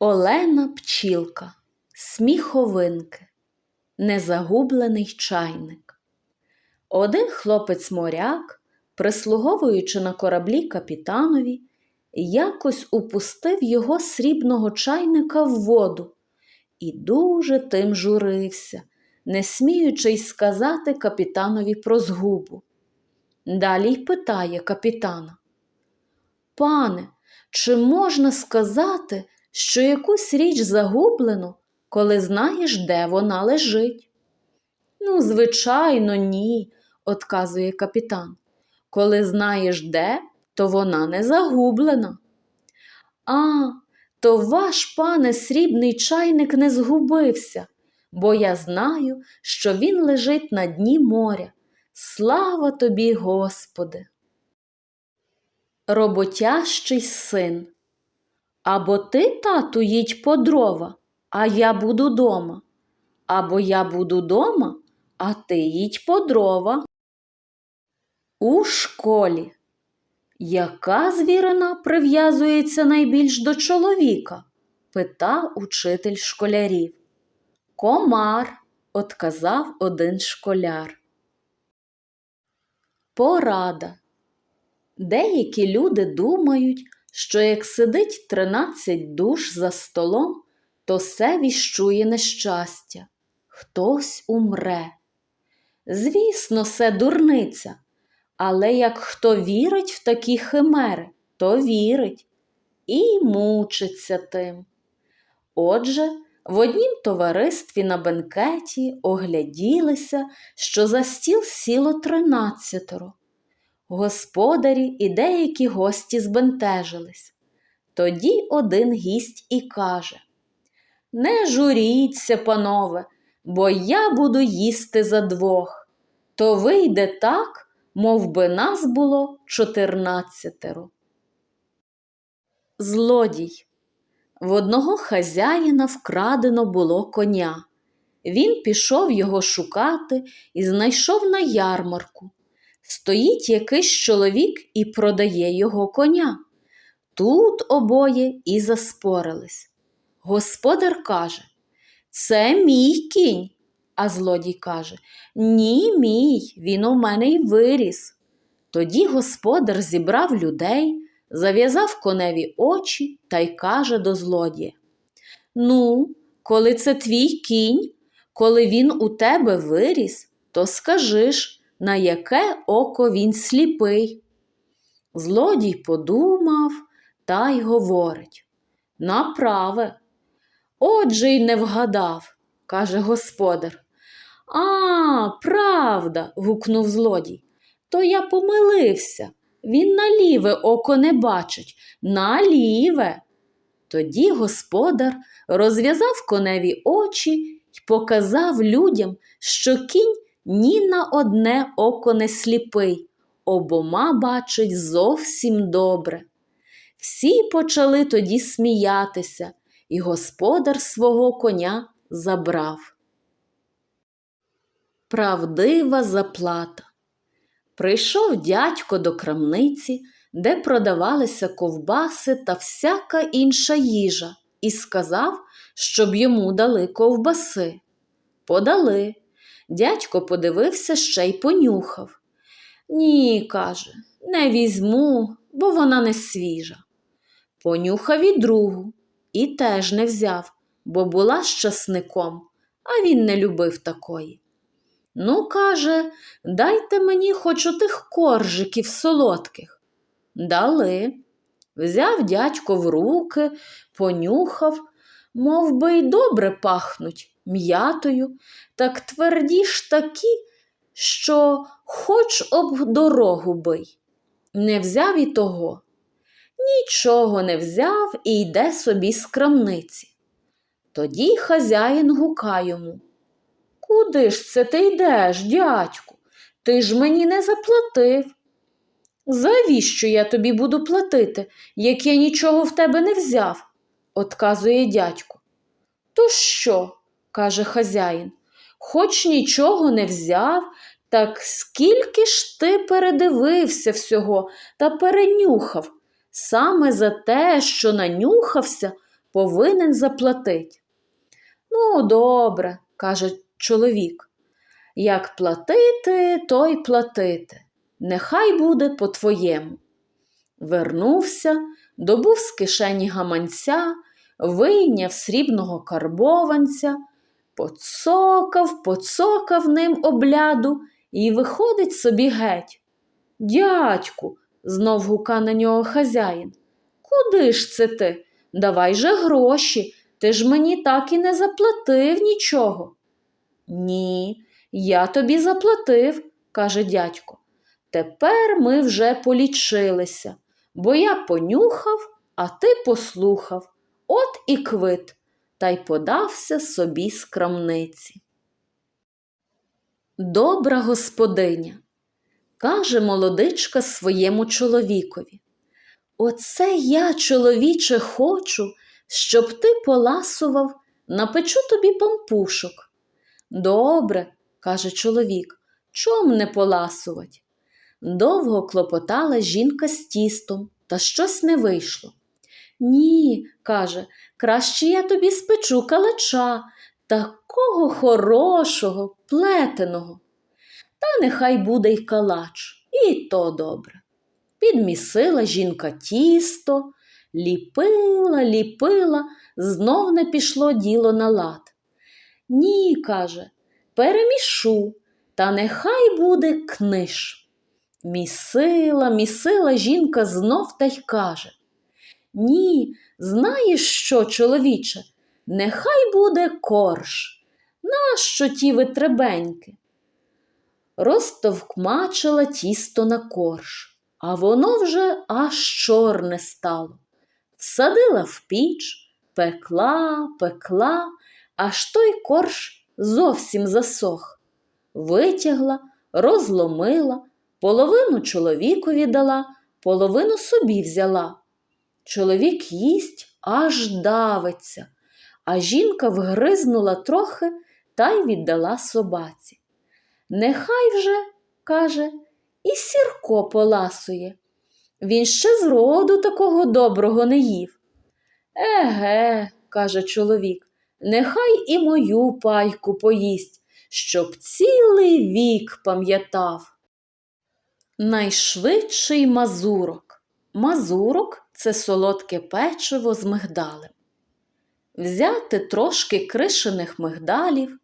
Олена Пчілка, сміховинки, незагублений чайник. Один хлопець-моряк, прислуговуючи на кораблі капітанові, якось упустив його срібного чайника в воду і дуже тим журився, не сміючи й сказати капітанові про згубу. Далі й питає капітана. Пане, чи можна сказати, що якусь річ загублено, коли знаєш, де вона лежить? Ну, звичайно, ні, отказує капітан. Коли знаєш де, то вона не загублена. А, то ваш, пане, срібний чайник не згубився, бо я знаю, що він лежить на дні моря. Слава тобі, Господи! Роботящий син. Або ти, тату, їдь по дрова, а я буду дома. Або я буду дома, а ти їдь по дрова. У школі. Яка звірина прив'язується найбільш до чоловіка? питав учитель школярів. Комар, отказав один школяр. Порада. Деякі люди думають, що як сидить тринадцять душ за столом, то все віщує нещастя. Хтось умре. Звісно, це дурниця, але як хто вірить в такі химери, то вірить і мучиться тим. Отже, в однім товаристві на бенкеті огляділися, що за стіл сіло тринадцятеро. Господарі і деякі гості збентежились. Тоді один гість і каже Не журіться, панове, бо я буду їсти за двох. То вийде так, мов би нас було чотирнадцятеро. Злодій. В одного хазяїна вкрадено було коня. Він пішов його шукати і знайшов на ярмарку. Стоїть якийсь чоловік і продає його коня. Тут обоє і заспорились. Господар каже, це мій кінь. А злодій каже, ні, мій, він у мене й виріс. Тоді господар зібрав людей, зав'язав коневі очі та й каже до злодія Ну, коли це твій кінь, коли він у тебе виріс, то скажиш на яке око він сліпий. Злодій подумав та й говорить Направе. Отже й не вгадав, каже господар. А, правда. гукнув злодій. То я помилився. Він на ліве око не бачить, на ліве. Тоді господар розв'язав коневі очі й показав людям, що кінь ні на одне око не сліпий, обома бачить зовсім добре. Всі почали тоді сміятися, і господар свого коня забрав. Правдива заплата. Прийшов дядько до крамниці, де продавалися ковбаси та всяка інша їжа, і сказав, щоб йому дали ковбаси. Подали. Дядько подивився ще й понюхав. Ні, каже, не візьму, бо вона не свіжа. Понюхав і другу і теж не взяв, бо була з часником, а він не любив такої. Ну, каже, дайте мені хоч отих коржиків солодких. Дали. Взяв дядько в руки, понюхав, мов би й добре пахнуть м'ятою, так тверді ж такі, що хоч об дорогу бий. Не взяв і того. Нічого не взяв і йде собі з крамниці. Тоді хазяїн гука йому. Куди ж це ти йдеш, дядьку? Ти ж мені не заплатив. Завіщо я тобі буду платити, як я нічого в тебе не взяв? отказує дядько. То що? Каже хазяїн. Хоч нічого не взяв, так скільки ж ти передивився всього та перенюхав. Саме за те, що нанюхався, повинен заплатить. Ну, добре, каже чоловік. Як платити, то й платити. Нехай буде по-твоєму. Вернувся, добув з кишені гаманця, вийняв срібного карбованця, поцокав, поцокав ним обляду і виходить собі геть. Дядьку, знов гука на нього хазяїн. Куди ж це ти? Давай же гроші, ти ж мені так і не заплатив нічого. Ні, я тобі заплатив, каже дядько. Тепер ми вже полічилися, бо я понюхав, а ти послухав. От і квит, та й подався собі з крамниці. Добра господиня, каже молодичка своєму чоловікові. Оце я, чоловіче, хочу, щоб ти поласував, напечу тобі пампушок. Добре, каже чоловік, чом не поласувать? Довго клопотала жінка з тістом, та щось не вийшло. Ні, каже, краще я тобі спечу калача, такого хорошого, плетеного. Та нехай буде й калач, і то добре. Підмісила жінка тісто, ліпила, ліпила, знов не пішло діло на лад. Ні, каже, перемішу, та нехай буде книж. Місила, місила жінка знов та й каже. Ні, знаєш що, чоловіче, нехай буде корж. Нащо ті витребеньки? Розтовкмачила тісто на корж, а воно вже аж чорне стало. Всадила в піч, пекла, пекла, аж той корж зовсім засох. Витягла, розломила, половину чоловікові дала, половину собі взяла. Чоловік їсть, аж давиться, а жінка вгризнула трохи та й віддала собаці. Нехай вже, каже, і сірко поласує. Він ще зроду такого доброго не їв. Еге, каже чоловік, нехай і мою пайку поїсть, щоб цілий вік пам'ятав. Найшвидший мазурок. Мазурок це солодке печиво з мигдалем. Взяти трошки кришених мигдалів,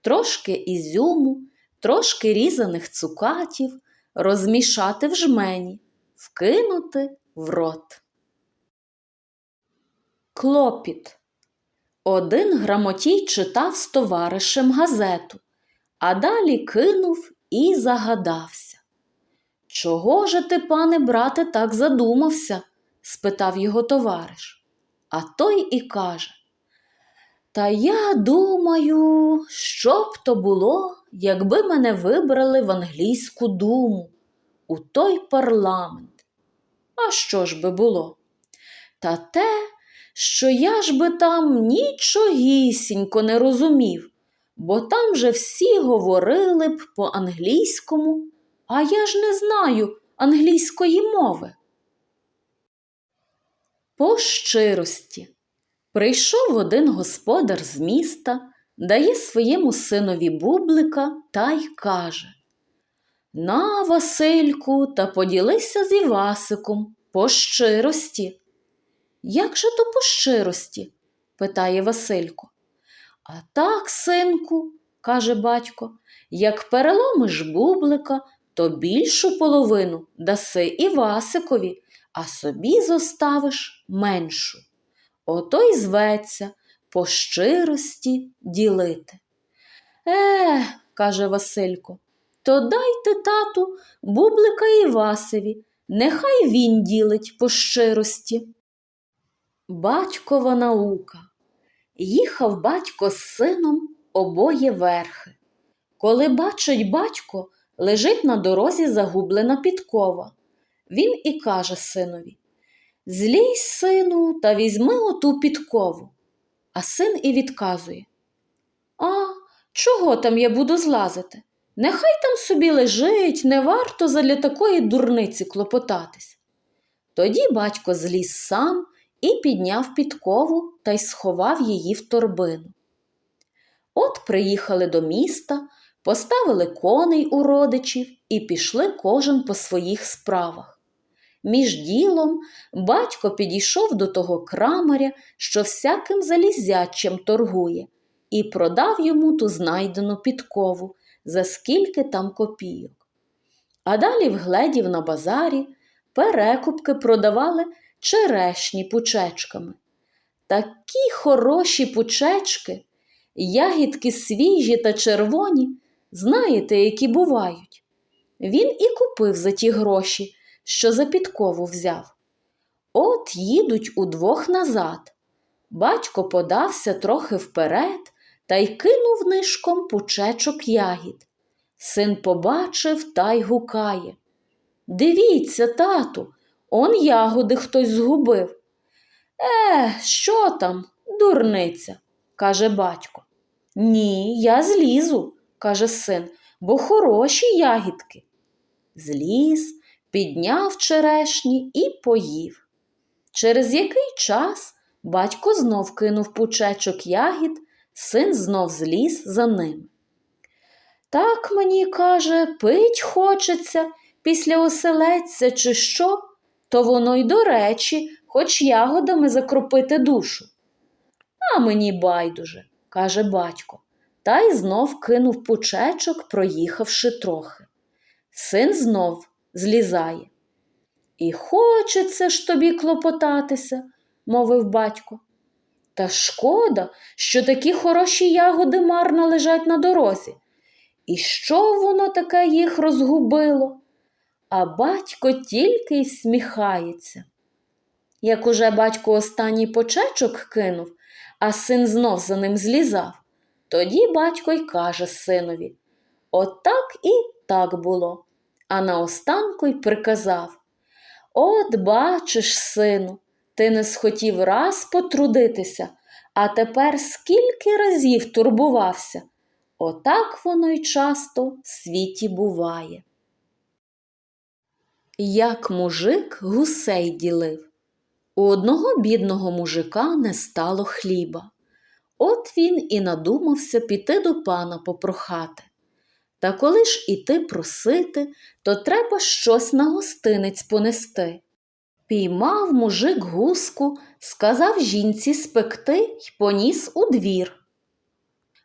трошки ізюму, трошки різаних цукатів, розмішати в жмені, вкинути в рот. Клопіт. Один грамотій читав з товаришем газету, а далі кинув і загадався. Чого же ти, пане брате, так задумався? Спитав його товариш. А той і каже Та я думаю, що б то було, якби мене вибрали в англійську думу, у той парламент. А що ж би було? Та те, що я ж би там нічогісінько не розумів, бо там же всі говорили б по-англійському, а я ж не знаю англійської мови. По щирості. Прийшов один господар з міста, дає своєму синові бублика та й каже На, Васильку, та поділися з Івасиком по щирості. Як же то по щирості? питає Василько. А так, синку, каже батько, як переломиш бублика, то більшу половину даси Івасикові, а собі зоставиш меншу. Ото й зветься по щирості ділити. Е, каже Василько, то дайте тату бублика Івасеві, нехай він ділить по щирості. Батькова наука. Їхав батько з сином обоє верхи. Коли бачить батько, лежить на дорозі загублена підкова. Він і каже синові Злізь, сину, та візьми оту підкову. А син і відказує А, чого там я буду злазити? Нехай там собі лежить, не варто задля такої дурниці клопотатись. Тоді батько зліз сам і підняв підкову та й сховав її в торбину. От приїхали до міста, поставили коней у родичів і пішли кожен по своїх справах. Між ділом батько підійшов до того крамаря, що всяким залізячим торгує, і продав йому ту знайдену підкову, за скільки там копійок. А далі вгледів на базарі, перекупки продавали черешні пучечками. Такі хороші пучечки, ягідки свіжі та червоні, знаєте, які бувають. Він і купив за ті гроші, що за підкову взяв. От їдуть удвох назад. Батько подався трохи вперед та й кинув нишком пучечок ягід. Син побачив та й гукає. Дивіться, тату, он ягоди хтось згубив. Е, що там, дурниця, каже батько. Ні, я злізу, каже син, бо хороші ягідки. Зліз, підняв черешні і поїв. Через який час батько знов кинув пучечок ягід, син знов зліз за ним. Так мені, каже, пить хочеться після оселедця чи що, то воно й до речі, хоч ягодами закропити душу. А мені байдуже, каже батько, та й знов кинув пучечок, проїхавши трохи. Син знов злізає. І хочеться ж тобі клопотатися, мовив батько. Та шкода, що такі хороші ягоди марно лежать на дорозі. І що воно таке їх розгубило? А батько тільки й всміхається. Як уже батько останній почечок кинув, а син знов за ним злізав, тоді батько й каже синові Отак і так було. А наостанку й приказав От бачиш, сину, ти не схотів раз потрудитися, а тепер скільки разів турбувався. Отак воно й часто в світі буває. Як мужик гусей ділив. У одного бідного мужика не стало хліба. От він і надумався піти до пана попрохати. Та коли ж іти просити, то треба щось на гостинець понести. Піймав мужик гуску, сказав жінці спекти й поніс у двір.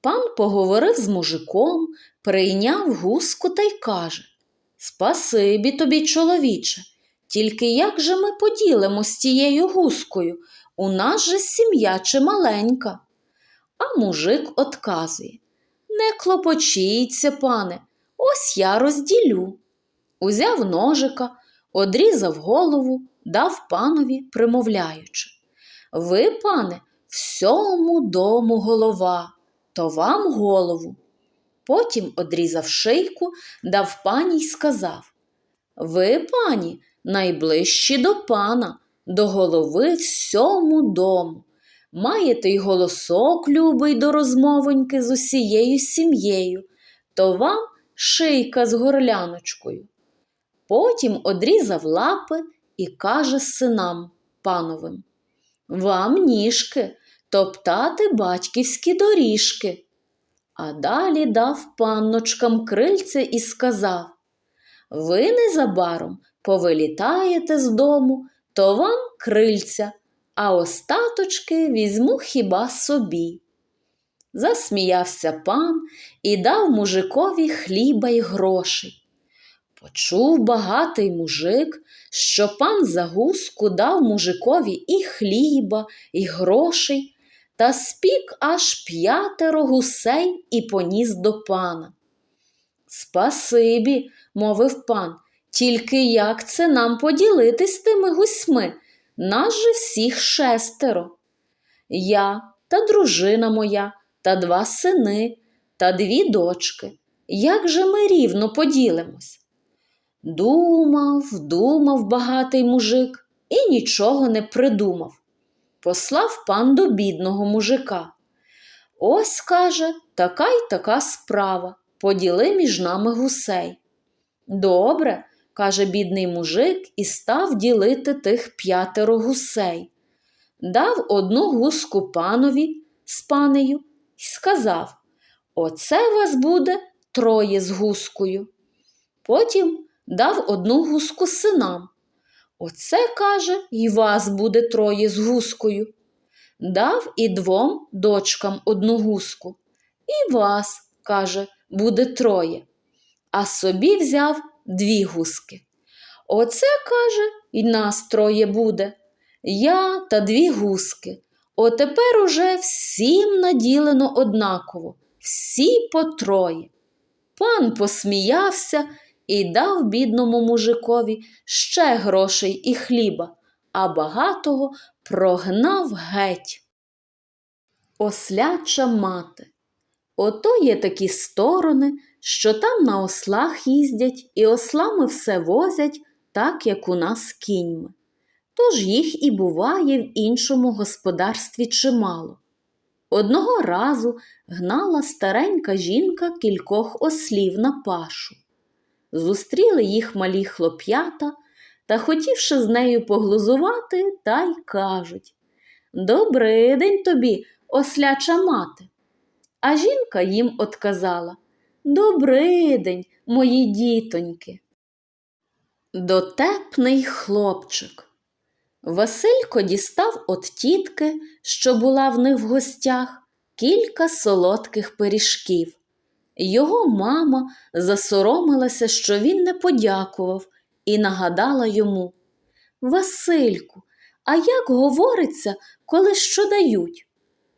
Пан поговорив з мужиком, прийняв гуску та й каже Спасибі тобі, чоловіче, тільки як же ми поділимо з тією гускою? У нас же сім'я чималенька. А мужик отказує Не клопочіться, пане, ось я розділю. Узяв ножика, одрізав голову, дав панові, примовляючи. Ви, пане, всьому дому голова, то вам голову. Потім одрізав шийку, дав пані й сказав Ви, пані, найближчі до пана, до голови всьому дому. Маєте й голосок любий до розмовоньки з усією сім'єю, то вам шийка з горляночкою. Потім одрізав лапи і каже синам пановим Вам ніжки, топтати батьківські доріжки. А далі дав панночкам крильце і сказав Ви незабаром повилітаєте з дому, то вам крильця, а остаточки візьму хіба собі. Засміявся пан і дав мужикові хліба й грошей. Почув багатий мужик, що пан за гуску дав мужикові і хліба, і грошей, та спік аж п'ятеро гусей і поніс до пана. Спасибі, мовив пан, тільки як це нам поділитись тими гусьми? Нас же всіх шестеро. Я та дружина моя, та два сини, та дві дочки. Як же ми рівно поділимось? Думав, думав багатий мужик і нічого не придумав. Послав пан до бідного мужика. Ось, каже, така й така справа. Поділи між нами гусей. Добре, каже бідний мужик, і став ділити тих п'ятеро гусей. дав одну гуску панові з панею і сказав Оце вас буде троє з гускою. Потім дав одну гуску синам. Оце, каже, і вас буде троє з гускою. Дав і двом дочкам одну гуску. І вас, каже, буде троє. А собі взяв дві гуски. Оце, каже, і нас троє буде. Я та дві гуски. Отепер уже всім наділено однаково, всі по троє. Пан посміявся і дав бідному мужикові ще грошей і хліба, а багатого прогнав геть. Осляча мати. Ото є такі сторони, що там на ослах їздять і ослами все возять, так як у нас кіньми. Тож їх і буває в іншому господарстві чимало. Одного разу гнала старенька жінка кількох ослів на пашу. Зустріли їх малі хлоп'ята та, хотівши з нею поглузувати, та й кажуть Добрий день тобі, осляча мати. А жінка їм отказала Добрий день, мої дітоньки. Дотепний хлопчик. Василько дістав от тітки, що була в них в гостях, кілька солодких пиріжків. Його мама засоромилася, що він не подякував, і нагадала йому Васильку, а як говориться, коли що дають?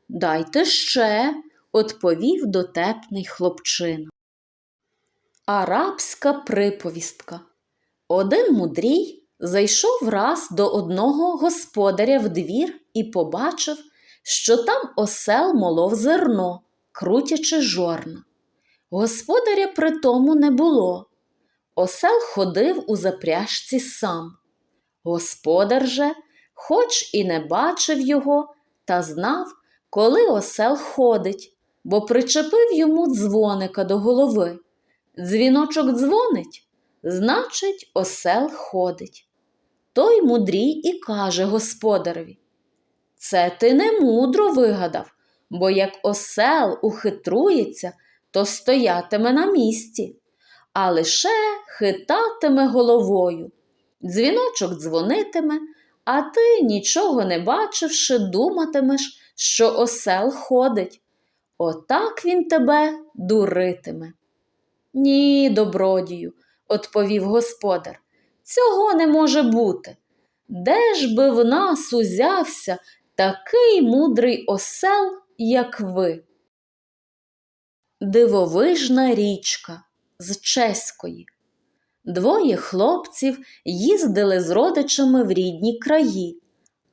Дайте ще, відповів дотепний хлопчина. Арабська приповістка. Один мудрій зайшов раз до одного господаря в двір і побачив, що там осел молов зерно, крутячи жорна. Господаря при тому не було. Осел ходив у запряжці сам. Господар же, хоч і не бачив його, та знав, коли осел ходить, бо причепив йому дзвоника до голови. Дзвіночок дзвонить, значить, осел ходить. Той мудрій і каже господареві Це ти не мудро вигадав, бо як осел ухитрується, то стоятиме на місці, а лише хитатиме головою. Дзвіночок дзвонитиме, а ти, нічого не бачивши, думатимеш, що осел ходить. Отак він тебе дуритиме. Ні, добродію, відповів господар, цього не може бути. Де ж би в нас узявся такий мудрий осел, як ви? Дивовижна річка з Чеської. Двоє хлопців їздили з родичами в рідні краї,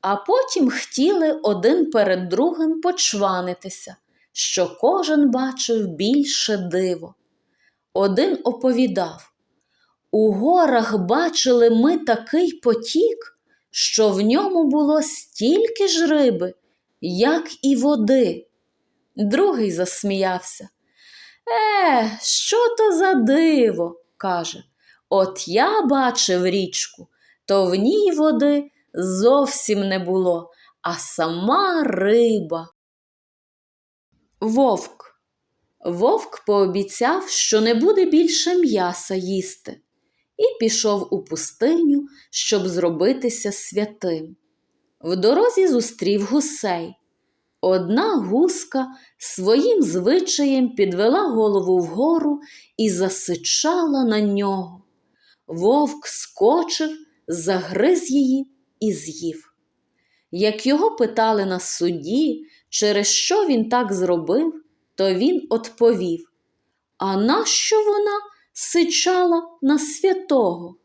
а потім хотіли один перед другим почванитися, що кожен бачив більше диво. Один оповідав У горах бачили ми такий потік, що в ньому було стільки ж риби, як і води. Другий засміявся. Е, що то за диво? каже. От я бачив річку, то в ній води зовсім не було, а сама риба. Вовк. Вовк пообіцяв, що не буде більше м'яса їсти, і пішов у пустиню, щоб зробитися святим. В дорозі зустрів гусей. Одна гуска своїм звичаєм підвела голову вгору і засичала на нього. Вовк скочив, загриз її і з'їв. Як його питали на суді, через що він так зробив, то він одповів: А нащо вона сичала на святого?